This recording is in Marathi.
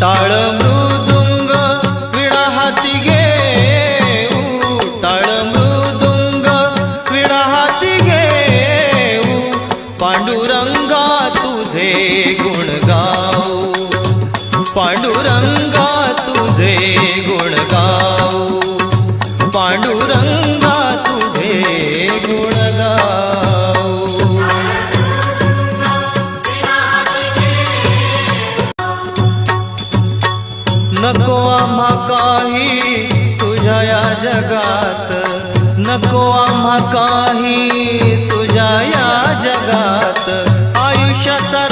टाळ मृदुंग विणा हाती घेऊ टाळ मृदुंग विणा हाती घेऊ पांडुरंगा तुझे गुण गाऊ पांडुरंगा तुझे गुण गाऊ पांडु नको आम्हा काही तुझ्या या जगात. नको आम्हा काही तुझ्या या जगात. आयुष्याचा